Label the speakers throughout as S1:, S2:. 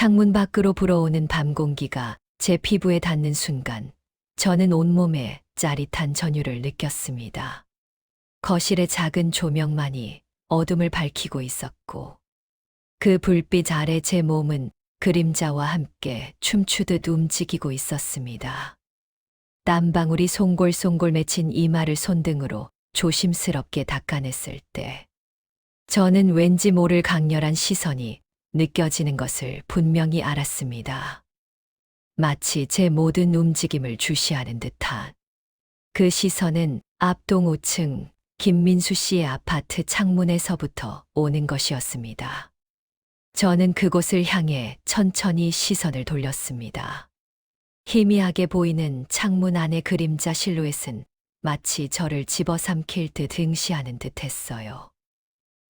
S1: 창문 밖으로 불어오는 밤 공기가 제 피부에 닿는 순간 저는 온몸에 짜릿한 전율을 느꼈습니다. 거실의 작은 조명만이 어둠을 밝히고 있었고 그 불빛 아래 제 몸은 그림자와 함께 춤추듯 움직이고 있었습니다. 땀방울이 송골송골 맺힌 이마를 손등으로 조심스럽게 닦아냈을 때 저는 왠지 모를 강렬한 시선이 느껴지는 것을 분명히 알았습니다. 마치 제 모든 움직임을 주시하는 듯한 그 시선은 앞동 5층 김민수 씨의 아파트 창문에서부터 오는 것이었습니다. 저는 그곳을 향해 천천히 시선을 돌렸습니다. 희미하게 보이는 창문 안의 그림자 실루엣은 마치 저를 집어삼킬 듯 등시하는 듯 했어요.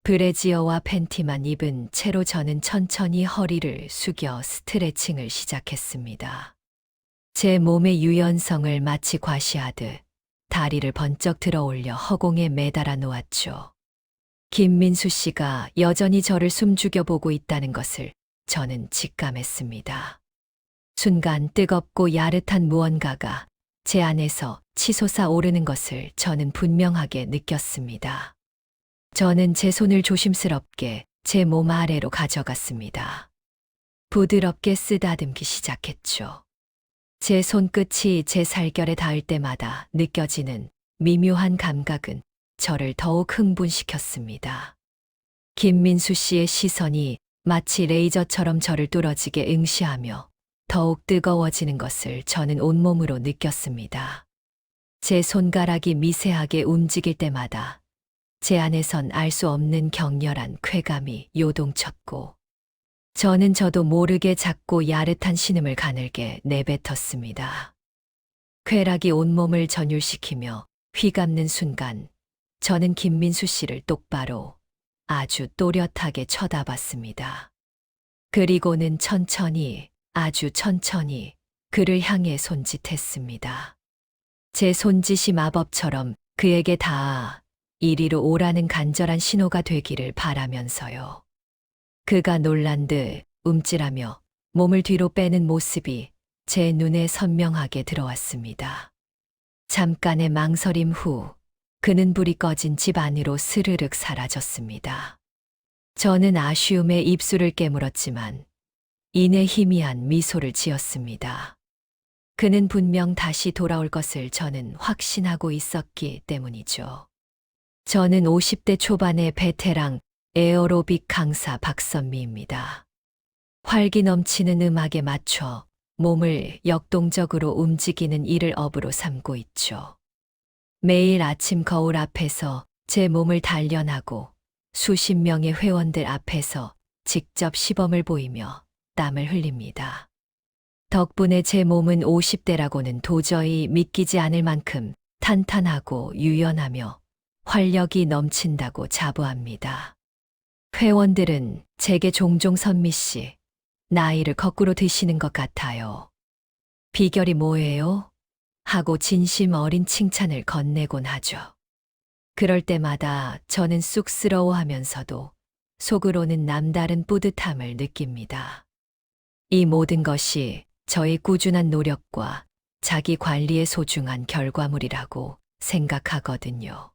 S1: 브래지어와 팬티만 입은 채로 저는 천천히 허리를 숙여 스트레칭을 시작했습니다. 제 몸의 유연성을 마치 과시하듯 다리를 번쩍 들어 올려 허공에 매달아 놓았죠. 김민수 씨가 여전히 저를 숨죽여 보고 있다는 것을 저는 직감했습니다. 순간 뜨겁고 야릇한 무언가가 제 안에서 치솟아 오르는 것을 저는 분명하게 느꼈습니다. 저는 제 손을 조심스럽게 제 몸 아래로 가져갔습니다. 부드럽게 쓰다듬기 시작했죠. 제 손끝이 제 살결에 닿을 때마다 느껴지는 미묘한 감각은 저를 더욱 흥분시켰습니다. 김민수 씨의 시선이 마치 레이저처럼 저를 뚫어지게 응시하며 더욱 뜨거워지는 것을 저는 온몸으로 느꼈습니다. 제 손가락이 미세하게 움직일 때마다 제 안에선 알 수 없는 격렬한 쾌감이 요동쳤고, 저는 저도 모르게 작고 야릇한 신음을 가늘게 내뱉었습니다. 쾌락이 온몸을 전율시키며 휘감는 순간, 저는 김민수 씨를 똑바로 아주 또렷하게 쳐다봤습니다. 그리고는 천천히, 아주 천천히 그를 향해 손짓했습니다. 제 손짓이 마법처럼 그에게 닿아 이리로 오라는 간절한 신호가 되기를 바라면서요. 그가 놀란 듯 움찔하며 몸을 뒤로 빼는 모습이 제 눈에 선명하게 들어왔습니다. 잠깐의 망설임 후 그는 불이 꺼진 집 안으로 스르륵 사라졌습니다. 저는 아쉬움에 입술을 깨물었지만 이내 희미한 미소를 지었습니다. 그는 분명 다시 돌아올 것을 저는 확신하고 있었기 때문이죠. 저는 50대 초반의 베테랑 에어로빅 강사 박선미입니다. 활기 넘치는 음악에 맞춰 몸을 역동적으로 움직이는 일을 업으로 삼고 있죠. 매일 아침 거울 앞에서 제 몸을 단련하고 수십 명의 회원들 앞에서 직접 시범을 보이며 땀을 흘립니다. 덕분에 제 몸은 50대라고는 도저히 믿기지 않을 만큼 탄탄하고 유연하며 활력이 넘친다고 자부합니다. 회원들은 제게 종종 선미 씨, 나이를 거꾸로 드시는 것 같아요. 비결이 뭐예요? 하고 진심 어린 칭찬을 건네곤 하죠. 그럴 때마다 저는 쑥스러워 하면서도 속으로는 남다른 뿌듯함을 느낍니다. 이 모든 것이 저의 꾸준한 노력과 자기 관리의 소중한 결과물이라고 생각하거든요.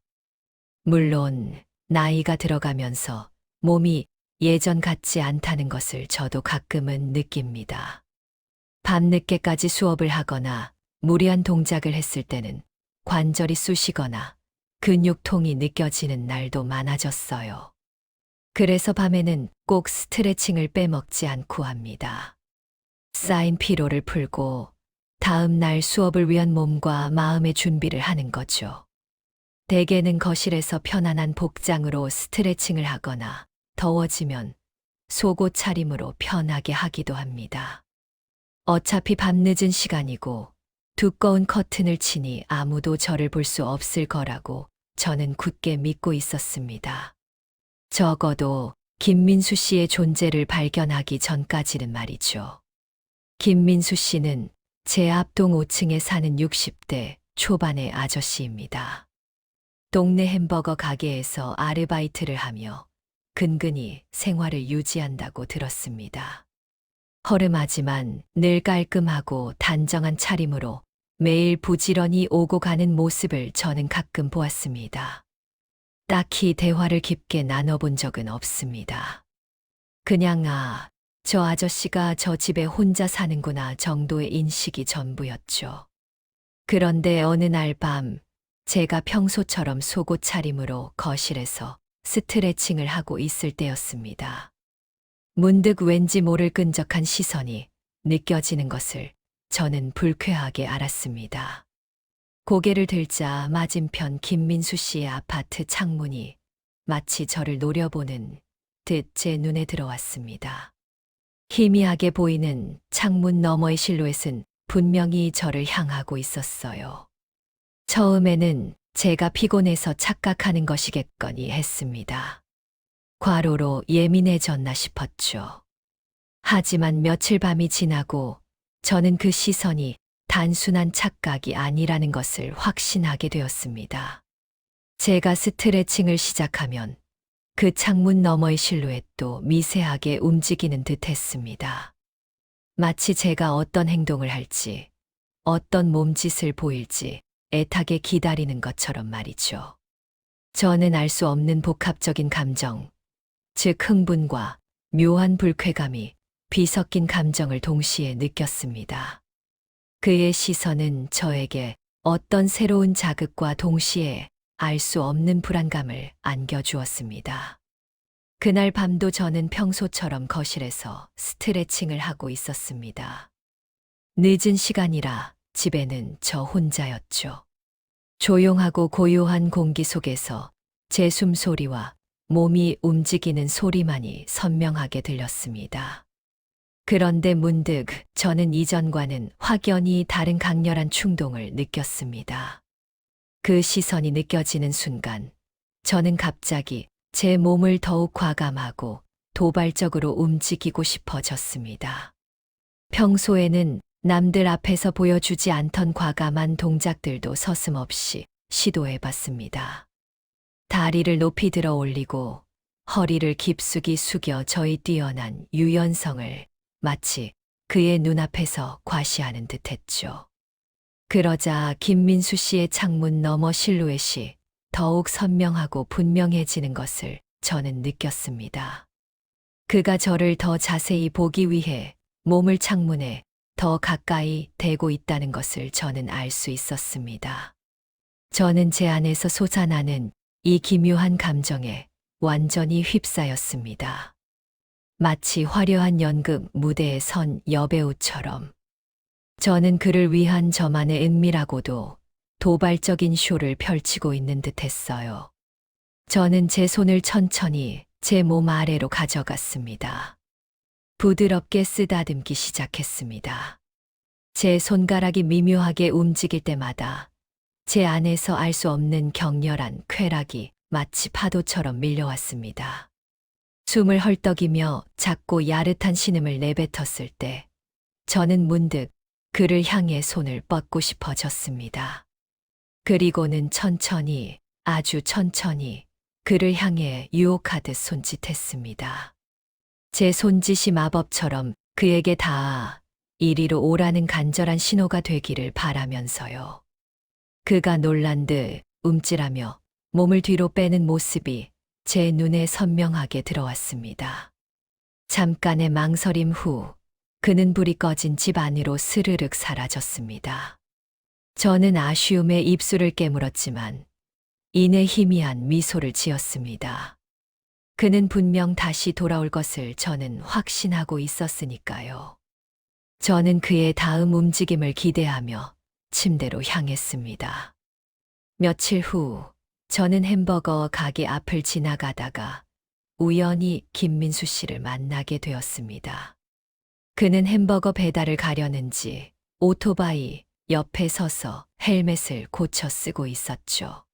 S1: 물론, 나이가 들어가면서 몸이 예전 같지 않다는 것을 저도 가끔은 느낍니다. 밤늦게까지 수업을 하거나 무리한 동작을 했을 때는 관절이 쑤시거나 근육통이 느껴지는 날도 많아졌어요. 그래서 밤에는 꼭 스트레칭을 빼먹지 않고 합니다. 쌓인 피로를 풀고 다음 날 수업을 위한 몸과 마음의 준비를 하는 거죠. 대개는 거실에서 편안한 복장으로 스트레칭을 하거나 더워지면 속옷 차림으로 편하게 하기도 합니다. 어차피 밤늦은 시간이고 두꺼운 커튼을 치니 아무도 저를 볼 수 없을 거라고 저는 굳게 믿고 있었습니다. 적어도 김민수 씨의 존재를 발견하기 전까지는 말이죠. 김민수 씨는 제 앞동 5층에 사는 60대 초반의 아저씨입니다. 동네 햄버거 가게에서 아르바이트를 하며 근근히 생활을 유지한다고 들었습니다. 허름하지만 늘 깔끔하고 단정한 차림으로 매일 부지런히 오고 가는 모습을 저는 가끔 보았습니다. 딱히 대화를 깊게 나눠본 적은 없습니다. 그냥 아, 저 아저씨가 저 집에 혼자 사는구나 정도의 인식이 전부였죠. 그런데 어느 날 밤, 제가 평소처럼 속옷 차림으로 거실에서 스트레칭을 하고 있을 때였습니다. 문득 왠지 모를 끈적한 시선이 느껴지는 것을 저는 불쾌하게 알았습니다. 고개를 들자 맞은편 김민수 씨의 아파트 창문이 마치 저를 노려보는 듯 제 눈에 들어왔습니다. 희미하게 보이는 창문 너머의 실루엣은 분명히 저를 향하고 있었어요. 처음에는 제가 피곤해서 착각하는 것이겠거니 했습니다. 과로로 예민해졌나 싶었죠. 하지만 며칠 밤이 지나고 저는 그 시선이 단순한 착각이 아니라는 것을 확신하게 되었습니다. 제가 스트레칭을 시작하면 그 창문 너머의 실루엣도 미세하게 움직이는 듯 했습니다. 마치 제가 어떤 행동을 할지, 어떤 몸짓을 보일지 애타게 기다리는 것처럼 말이죠. 저는 알 수 없는 복합적인 감정, 즉 흥분과 묘한 불쾌감이 비섞인 감정을 동시에 느꼈습니다. 그의 시선은 저에게 어떤 새로운 자극과 동시에 알 수 없는 불안감을 안겨주었습니다. 그날 밤도 저는 평소처럼 거실에서 스트레칭을 하고 있었습니다. 늦은 시간이라 집에는 저 혼자였죠. 조용하고 고요한 공기 속에서 제 숨소리와 몸이 움직이는 소리만이 선명하게 들렸습니다. 그런데 문득 저는 이전과는 확연히 다른 강렬한 충동을 느꼈습니다. 그 시선이 느껴지는 순간 저는 갑자기 제 몸을 더욱 과감하고 도발적으로 움직이고 싶어졌습니다. 평소에는 남들 앞에서 보여주지 않던 과감한 동작들도 서슴없이 시도해 봤습니다. 다리를 높이 들어 올리고 허리를 깊숙이 숙여 저희 뛰어난 유연성을 마치 그의 눈앞에서 과시하는 듯 했죠. 그러자 김민수 씨의 창문 너머 실루엣이 더욱 선명하고 분명해지는 것을 저는 느꼈습니다. 그가 저를 더 자세히 보기 위해 몸을 창문에 더 가까이 대고 있다는 것을 저는 알 수 있었습니다. 저는 제 안에서 솟아나는 이 기묘한 감정에 완전히 휩싸였습니다. 마치 화려한 연극 무대에 선 여배우처럼 저는 그를 위한 저만의 은밀하고도 도발적인 쇼를 펼치고 있는 듯 했어요. 저는 제 손을 천천히 제 몸 아래로 가져갔습니다. 부드럽게 쓰다듬기 시작했습니다. 제 손가락이 미묘하게 움직일 때마다 제 안에서 알 수 없는 격렬한 쾌락이 마치 파도처럼 밀려왔습니다. 숨을 헐떡이며 작고 야릇한 신음을 내뱉었을 때 저는 문득 그를 향해 손을 뻗고 싶어졌습니다. 그리고는 천천히, 아주 천천히 그를 향해 유혹하듯 손짓했습니다. 제 손짓이 마법처럼 그에게 닿아 이리로 오라는 간절한 신호가 되기를 바라면서요. 그가 놀란 듯 움찔하며 몸을 뒤로 빼는 모습이 제 눈에 선명하게 들어왔습니다. 잠깐의 망설임 후 그는 불이 꺼진 집 안으로 스르륵 사라졌습니다. 저는 아쉬움에 입술을 깨물었지만 이내 희미한 미소를 지었습니다. 그는 분명 다시 돌아올 것을 저는 확신하고 있었으니까요. 저는 그의 다음 움직임을 기대하며 침대로 향했습니다. 며칠 후 저는 햄버거 가게 앞을 지나가다가 우연히 김민수 씨를 만나게 되었습니다. 그는 햄버거 배달을 가려는지 오토바이 옆에 서서 헬멧을 고쳐 쓰고 있었죠.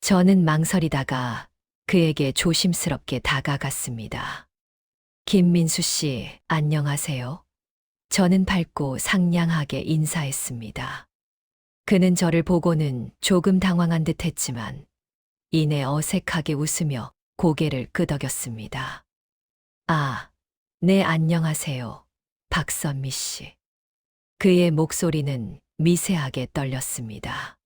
S1: 저는 망설이다가 그에게 조심스럽게 다가갔습니다. 김민수 씨, 안녕하세요. 저는 밝고 상냥하게 인사했습니다. 그는 저를 보고는 조금 당황한 듯 했지만 이내 어색하게 웃으며 고개를 끄덕였습니다. 아, 네, 안녕하세요. 박선미 씨. 그의 목소리는 미세하게 떨렸습니다.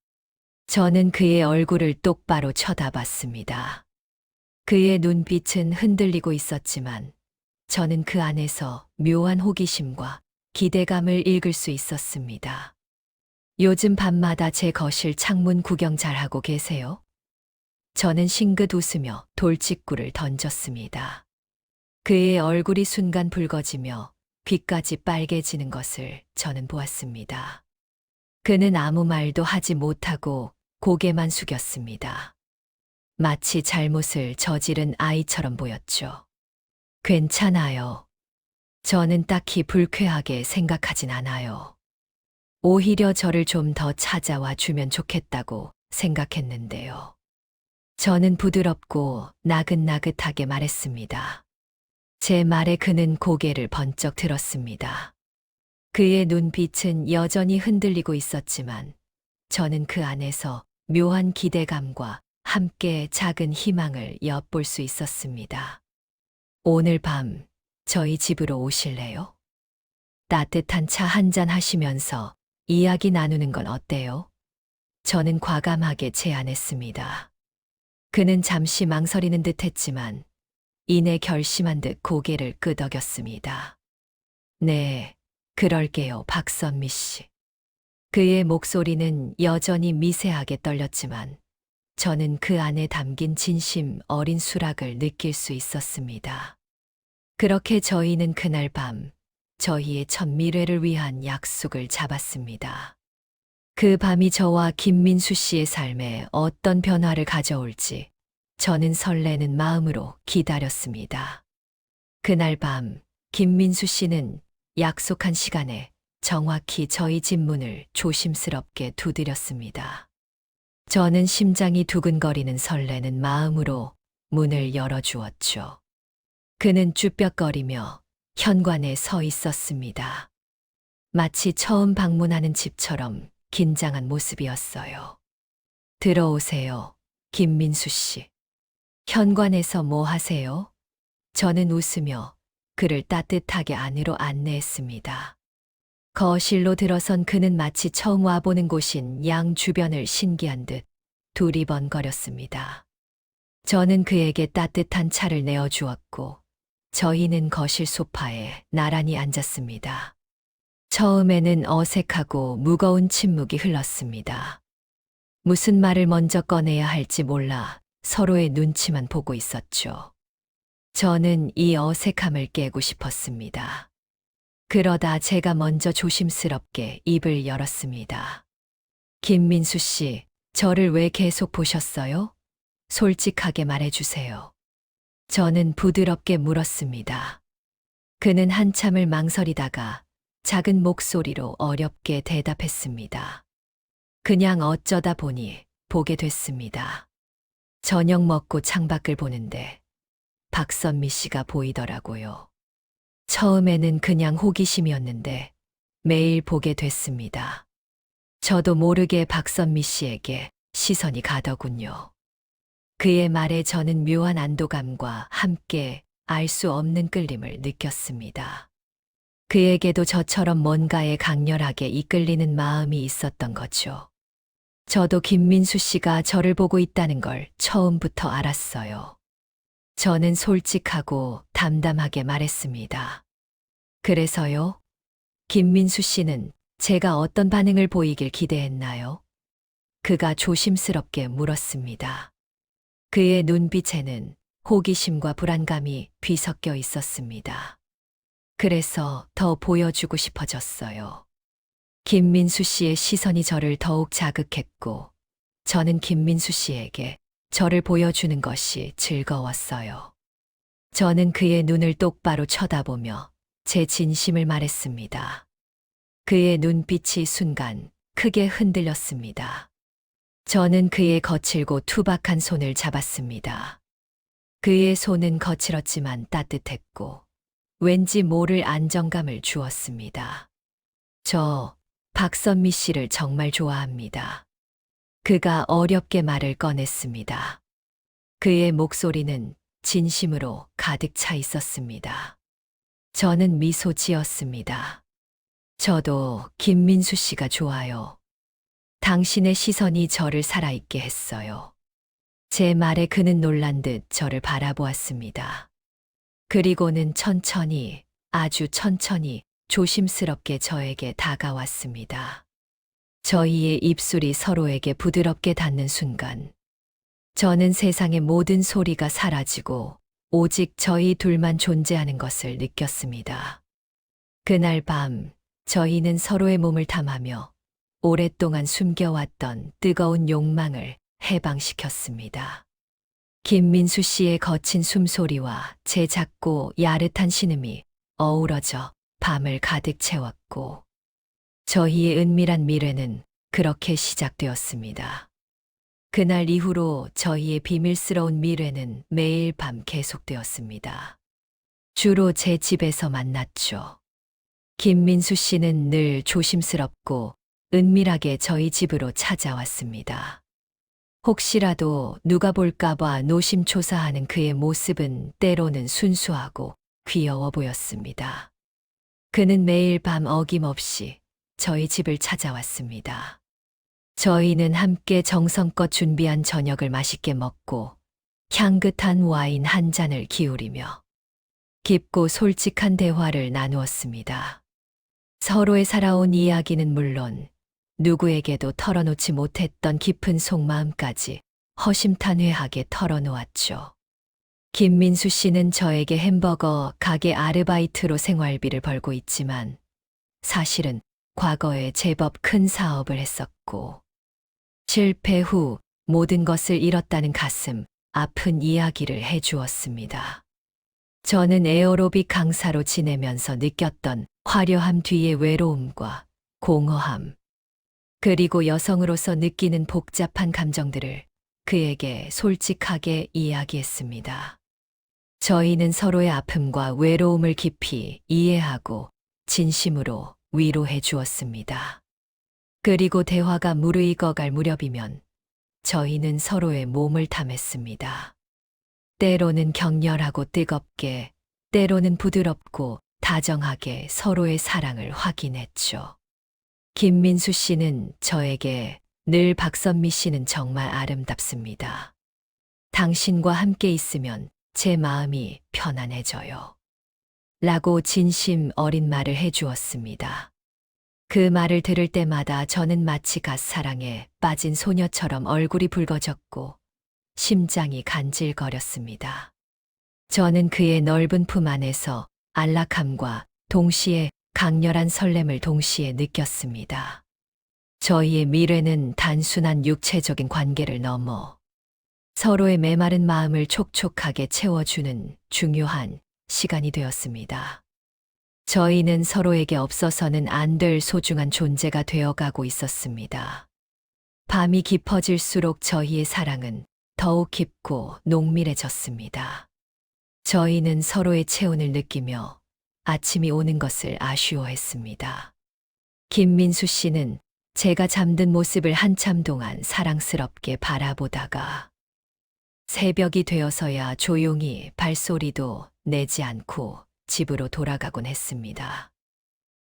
S1: 저는 그의 얼굴을 똑바로 쳐다봤습니다. 그의 눈빛은 흔들리고 있었지만 저는 그 안에서 묘한 호기심과 기대감을 읽을 수 있었습니다. 요즘 밤마다 제 거실 창문 구경 잘하고 계세요? 저는 싱긋 웃으며 돌직구를 던졌습니다. 그의 얼굴이 순간 붉어지며 귀까지 빨개지는 것을 저는 보았습니다. 그는 아무 말도 하지 못하고 고개만 숙였습니다. 마치 잘못을 저지른 아이처럼 보였죠. 괜찮아요. 저는 딱히 불쾌하게 생각하진 않아요. 오히려 저를 좀 더 찾아와 주면 좋겠다고 생각했는데요. 저는 부드럽고 나긋나긋하게 말했습니다. 제 말에 그는 고개를 번쩍 들었습니다. 그의 눈빛은 여전히 흔들리고 있었지만 저는 그 안에서 묘한 기대감과 함께 작은 희망을 엿볼 수 있었습니다. 오늘 밤 저희 집으로 오실래요? 따뜻한 차 한 잔 하시면서 이야기 나누는 건 어때요? 저는 과감하게 제안했습니다. 그는 잠시 망설이는 듯 했지만 이내 결심한 듯 고개를 끄덕였습니다. 네, 그럴게요, 박선미 씨. 그의 목소리는 여전히 미세하게 떨렸지만 저는 그 안에 담긴 진심 어린 수락을 느낄 수 있었습니다. 그렇게 저희는 그날 밤 저희의 첫 미래를 위한 약속을 잡았습니다. 그 밤이 저와 김민수 씨의 삶에 어떤 변화를 가져올지 저는 설레는 마음으로 기다렸습니다. 그날 밤 김민수 씨는 약속한 시간에 정확히 저희 집 문을 조심스럽게 두드렸습니다. 저는 심장이 두근거리는 설레는 마음으로 문을 열어주었죠. 그는 쭈뼛거리며 현관에 서 있었습니다. 마치 처음 방문하는 집처럼 긴장한 모습이었어요. 들어오세요, 김민수 씨. 현관에서 뭐 하세요? 저는 웃으며 그를 따뜻하게 안으로 안내했습니다. 거실로 들어선 그는 마치 처음 와보는 곳인 양 주변을 신기한 듯 두리번거렸습니다. 저는 그에게 따뜻한 차를 내어주었고, 저희는 거실 소파에 나란히 앉았습니다. 처음에는 어색하고 무거운 침묵이 흘렀습니다. 무슨 말을 먼저 꺼내야 할지 몰라 서로의 눈치만 보고 있었죠. 저는 이 어색함을 깨고 싶었습니다. 그러다 제가 먼저 조심스럽게 입을 열었습니다. 김민수 씨, 저를 왜 계속 보셨어요? 솔직하게 말해주세요. 저는 부드럽게 물었습니다. 그는 한참을 망설이다가 작은 목소리로 어렵게 대답했습니다. 그냥 어쩌다 보니 보게 됐습니다. 저녁 먹고 창밖을 보는데 박선미 씨가 보이더라고요. 처음에는 그냥 호기심이었는데 매일 보게 됐습니다. 저도 모르게 박선미 씨에게 시선이 가더군요. 그의 말에 저는 묘한 안도감과 함께 알 수 없는 끌림을 느꼈습니다. 그에게도 저처럼 뭔가에 강렬하게 이끌리는 마음이 있었던 거죠. 저도 김민수 씨가 저를 보고 있다는 걸 처음부터 알았어요. 저는 솔직하고 담담하게 말했습니다. 그래서요? 김민수 씨는 제가 어떤 반응을 보이길 기대했나요? 그가 조심스럽게 물었습니다. 그의 눈빛에는 호기심과 불안감이 뒤섞여 있었습니다. 그래서 더 보여주고 싶어졌어요. 김민수 씨의 시선이 저를 더욱 자극했고, 저는 김민수 씨에게 저를 보여주는 것이 즐거웠어요. 저는 그의 눈을 똑바로 쳐다보며 제 진심을 말했습니다. 그의 눈빛이 순간 크게 흔들렸습니다. 저는 그의 거칠고 투박한 손을 잡았습니다. 그의 손은 거칠었지만 따뜻했고 왠지 모를 안정감을 주었습니다. 저 박선미 씨를 정말 좋아합니다. 그가 어렵게 말을 꺼냈습니다. 그의 목소리는 진심으로 가득 차 있었습니다. 저는 미소 지었습니다. 저도 김민수 씨가 좋아요. 당신의 시선이 저를 살아있게 했어요. 제 말에 그는 놀란 듯 저를 바라보았습니다. 그리고는 천천히, 아주 천천히, 조심스럽게 저에게 다가왔습니다. 저희의 입술이 서로에게 부드럽게 닿는 순간, 저는 세상의 모든 소리가 사라지고, 오직 저희 둘만 존재하는 것을 느꼈습니다. 그날 밤, 저희는 서로의 몸을 탐하며 오랫동안 숨겨왔던 뜨거운 욕망을 해방시켰습니다. 김민수 씨의 거친 숨소리와 제 작고 야릇한 신음이 어우러져 밤을 가득 채웠고, 저희의 은밀한 미래는 그렇게 시작되었습니다. 그날 이후로 저희의 비밀스러운 미래는 매일 밤 계속되었습니다. 주로 제 집에서 만났죠. 김민수 씨는 늘 조심스럽고 은밀하게 저희 집으로 찾아왔습니다. 혹시라도 누가 볼까봐 노심초사하는 그의 모습은 때로는 순수하고 귀여워 보였습니다. 그는 매일 밤 어김없이 저희 집을 찾아왔습니다. 저희는 함께 정성껏 준비한 저녁을 맛있게 먹고 향긋한 와인 한 잔을 기울이며 깊고 솔직한 대화를 나누었습니다. 서로의 살아온 이야기는 물론 누구에게도 털어놓지 못했던 깊은 속마음까지 허심탄회하게 털어놓았죠. 김민수 씨는 저에게 햄버거 가게 아르바이트로 생활비를 벌고 있지만 사실은 과거에 제법 큰 사업을 했었고 실패 후 모든 것을 잃었다는 가슴 아픈 이야기를 해주었습니다. 저는 에어로빅 강사로 지내면서 느꼈던 화려함 뒤의 외로움과 공허함, 그리고 여성으로서 느끼는 복잡한 감정들을 그에게 솔직하게 이야기했습니다. 저희는 서로의 아픔과 외로움을 깊이 이해하고 진심으로 위로해 주었습니다. 그리고 대화가 무르익어갈 무렵이면 저희는 서로의 몸을 탐했습니다. 때로는 격렬하고 뜨겁게, 때로는 부드럽고 다정하게 서로의 사랑을 확인했죠. 김민수 씨는 저에게 늘 박선미 씨는 정말 아름답습니다. 당신과 함께 있으면 제 마음이 편안해져요. 라고 진심 어린 말을 해주었습니다. 그 말을 들을 때마다 저는 마치 갓사랑에 빠진 소녀처럼 얼굴이 붉어졌고 심장이 간질거렸습니다. 저는 그의 넓은 품 안에서 안락함과 동시에 강렬한 설렘을 동시에 느꼈습니다. 저희의 미래는 단순한 육체적인 관계를 넘어 서로의 메마른 마음을 촉촉하게 채워주는 중요한 시간이 되었습니다. 저희는 서로에게 없어서는 안 될 소중한 존재가 되어가고 있었습니다. 밤이 깊어질수록 저희의 사랑은 더욱 깊고 농밀해졌습니다. 저희는 서로의 체온을 느끼며 아침이 오는 것을 아쉬워했습니다. 김민수 씨는 제가 잠든 모습을 한참 동안 사랑스럽게 바라보다가 새벽이 되어서야 조용히 발소리도 내지 않고 집으로 돌아가곤 했습니다.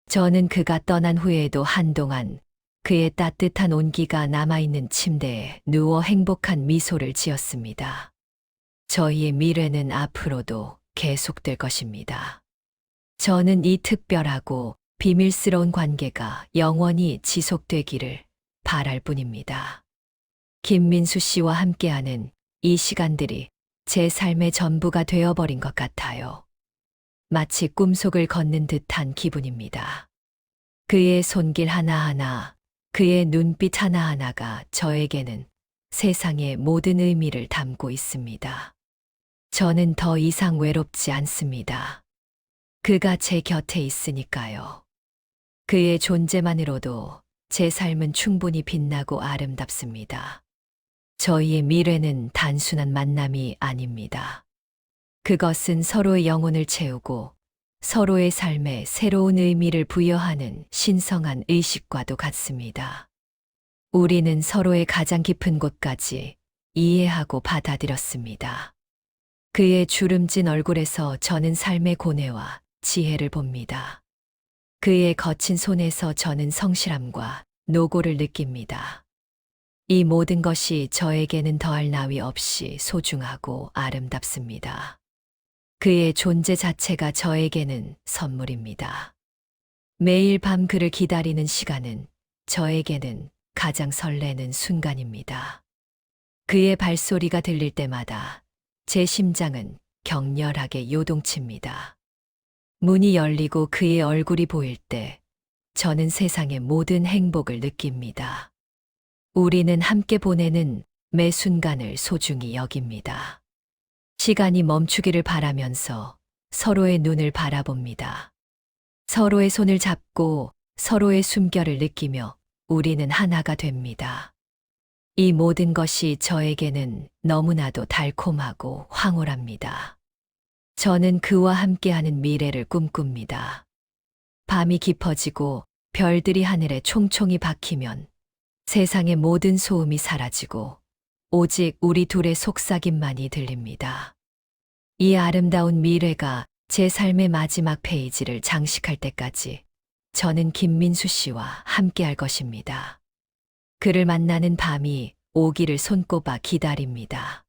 S1: 저는 그가 떠난 후에도 한동안 그의 따뜻한 온기가 남아있는 침대에 누워 행복한 미소를 지었습니다. 저희의 미래는 앞으로도 계속될 것입니다. 저는 이 특별하고 비밀스러운 관계가 영원히 지속되기를 바랄 뿐입니다. 김민수 씨와 함께하는 이 시간들이 제 삶의 전부가 되어버린 것 같아요. 마치 꿈속을 걷는 듯한 기분입니다. 그의 손길 하나하나, 그의 눈빛 하나하나가 저에게는 세상의 모든 의미를 담고 있습니다. 저는 더 이상 외롭지 않습니다. 그가 제 곁에 있으니까요. 그의 존재만으로도 제 삶은 충분히 빛나고 아름답습니다. 저희의 미래는 단순한 만남이 아닙니다. 그것은 서로의 영혼을 채우고 서로의 삶에 새로운 의미를 부여하는 신성한 의식과도 같습니다. 우리는 서로의 가장 깊은 곳까지 이해하고 받아들였습니다. 그의 주름진 얼굴에서 저는 삶의 고뇌와 지혜를 봅니다. 그의 거친 손에서 저는 성실함과 노고를 느낍니다. 이 모든 것이 저에게는 더할 나위 없이 소중하고 아름답습니다. 그의 존재 자체가 저에게는 선물입니다. 매일 밤 그를 기다리는 시간은 저에게는 가장 설레는 순간입니다. 그의 발소리가 들릴 때마다 제 심장은 격렬하게 요동칩니다. 문이 열리고 그의 얼굴이 보일 때 저는 세상의 모든 행복을 느낍니다. 우리는 함께 보내는 매 순간을 소중히 여깁니다. 시간이 멈추기를 바라면서 서로의 눈을 바라봅니다. 서로의 손을 잡고 서로의 숨결을 느끼며 우리는 하나가 됩니다. 이 모든 것이 저에게는 너무나도 달콤하고 황홀합니다. 저는 그와 함께하는 미래를 꿈꿉니다. 밤이 깊어지고 별들이 하늘에 총총히 박히면 세상의 모든 소음이 사라지고 오직 우리 둘의 속삭임만이 들립니다. 이 아름다운 미래가 제 삶의 마지막 페이지를 장식할 때까지 저는 김민수 씨와 함께할 것입니다. 그를 만나는 밤이 오기를 손꼽아 기다립니다.